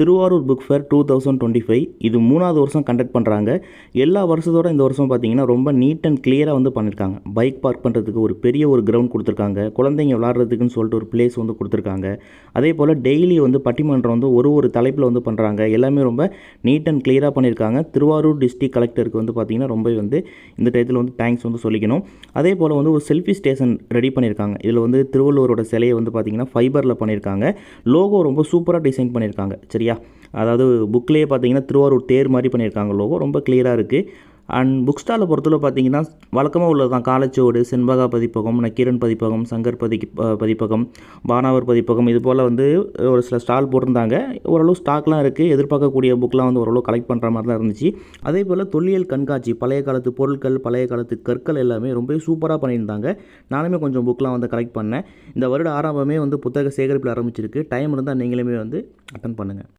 Tiruvarur book fair two thousand twenty five இது மூணாவது வருஷம் கண்டக்ட் பண்ணுறாங்க எல்லா வருஷத்தோட இந்த வருஷம் பார்த்தீங்கன்னா ரொம்ப நீட் அண்ட் கிளியராக வந்து பண்ணியிருக்காங்க பைக் பார்க் பண்ணுறதுக்கு ஒரு பெரிய ஒரு கிரவுண்ட் கொடுத்துருக்காங்க. குழந்தைங்க விளாட்றதுக்குன்னு சொல்லிட்டு ஒரு பிளேஸ் வந்து கொடுத்துருக்காங்க. அதே போல் டெய்லி வந்து பட்டிமன்றம் வந்து ஒரு ஒரு தலைப்பில் வந்து பண்ணுறாங்க எல்லாமே ரொம்ப நீட் அண்ட் கிளியராக பண்ணியிருக்காங்க திருவாரூர் டிஸ்ட்ரிக் கலெக்டருக்கு வந்து பார்த்திங்கன்னா ரொம்ப வந்து இந்த டயத்தில் வந்து தேங்க்ஸ் வந்து சொல்லிக்கணும். அதே போல் வந்து ஒரு செல்ஃபி ஸ்டேஷன் ரெடி பண்ணியிருக்காங்க இதில் வந்து திருவள்ளுவரோட சிலையை வந்து பார்த்திங்கன்னா ஃபைபரில் பண்ணியிருக்காங்க லோகோ ரொம்ப சூப்பராக டிசைன் பண்ணியிருக்காங்க சரி சரியா அதாவது புக்லேயே பார்த்தீங்கன்னா திருவாரூர் தேர் மாதிரி பண்ணியிருக்காங்க லோகோ ரொம்ப கிளியராக இருக்குது அண்ட் புக் ஸ்டாலை பொறுத்தவரை பார்த்தீங்கன்னா வழக்கமாக உள்ளது தான். காலச்சுவடு செண்பகா பதிப்பகம் நக்கீரன் பதிப்பகம் சங்கர் பதி பதிப்பகம் பானாவர் பதிப்பகம் இது போல் வந்து ஒரு சில ஸ்டால் போட்டிருந்தாங்க. ஓரளவு ஸ்டாக்லாம் இருக்குது எதிர்பார்க்கக்கூடிய புக்லாம் வந்து ஓரளவு கலெக்ட் பண்ணுற மாதிரி தான் இருந்துச்சு. அதே போல் தொல்லியல் கண்காட்சி பழைய காலத்து பொருட்கள் பழைய காலத்து கற்கள் எல்லாமே ரொம்ப சூப்பராக பண்ணியிருந்தாங்க. நானுமே கொஞ்சம் புக்லாம் வந்து கலெக்ட் பண்ணேன். இந்த வருட ஆரம்பமே வந்து புத்தக சேகரிப்பில் ஆரம்பிச்சிருக்கு. டைம் இருந்தால் நீங்களுமே வந்து அட்டன் பண்ணுங்கள்